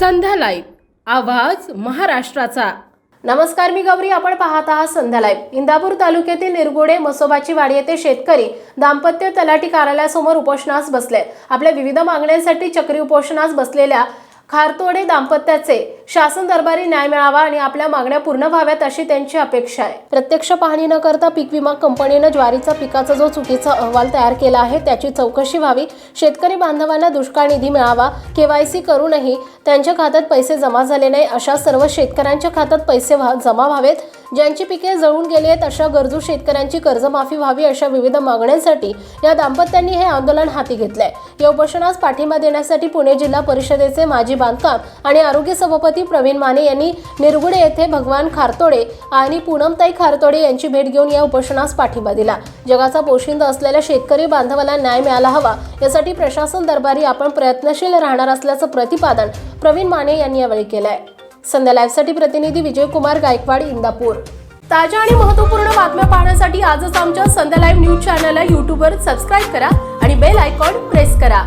संध्या live आवाज महाराष्ट्राचा. नमस्कार मी गौरी. आपण पाहत आहात संध्या लाईव्ह. इंदापूर तालुक्यातील निरगुडे मसोबाची वाडी येथे शेतकरी दाम्पत्य तलाठी कार्यालयासमोर उपोषणास बसले. आपल्या विविध मागण्यांसाठी चक्री उपोषणास बसलेल्या खारतोडे दाम्पत्याचे शासन दरबारी न्याय मिळावा आणि आपल्या मागण्या पूर्ण व्हाव्यात अशी त्यांची अपेक्षा आहे. प्रत्यक्ष पाहणी न करता पीक विमा कंपनीनं ज्वारीचा पिकाचा जो चुकीचा अहवाल तयार केला आहे त्याची चौकशी व्हावी. शेतकरी बांधवांना दुष्काळ निधी मिळावा केवायसी करूनही त्यांच्या खात्यात पैसे जमा झाले नाही अशा सर्व शेतकऱ्यांच्या खात्यात पैसे व्हा जमा व्हावेत. ज्यांची पिके जळून गेली आहेत अशा गरजू शेतकऱ्यांची कर्जमाफी व्हावी अशा विविध मागण्यांसाठी या दाम्पत्यांनी हे आंदोलन हाती घेतलंय. या उपोषणास पाठिंबा देण्यासाठी पुणे जिल्हा परिषदेचे माजी बांधकाम आणि आरोग्य सभापती प्रवीण माने यांनी निरगुडे येथे भगवान खारतोडे आणि पूनमताई खारतोडे यांची भेट घेऊन या उपोषणास पाठिंबा दिला. जगाचा पोशिंदा असलेल्या शेतकरी बांधवाला न्याय मिळाला हवा यासाठी प्रशासन दरबारी आपण प्रयत्नशील राहणार असल्याचं प्रतिपादन प्रवीण माने यांनी यावेळी केलंय. संध्या लाईव्हसाठी प्रतिनिधी विजयकुमार गायकवाड इंदापूर. ताज्या आणि महत्त्वपूर्ण बातम्या पाहण्यासाठी आजच आमच्या संध्या लाईव्ह न्यूज चॅनलला यूट्यूबवर सबस्क्राईब करा आणि बेल आयकॉन प्रेस करा.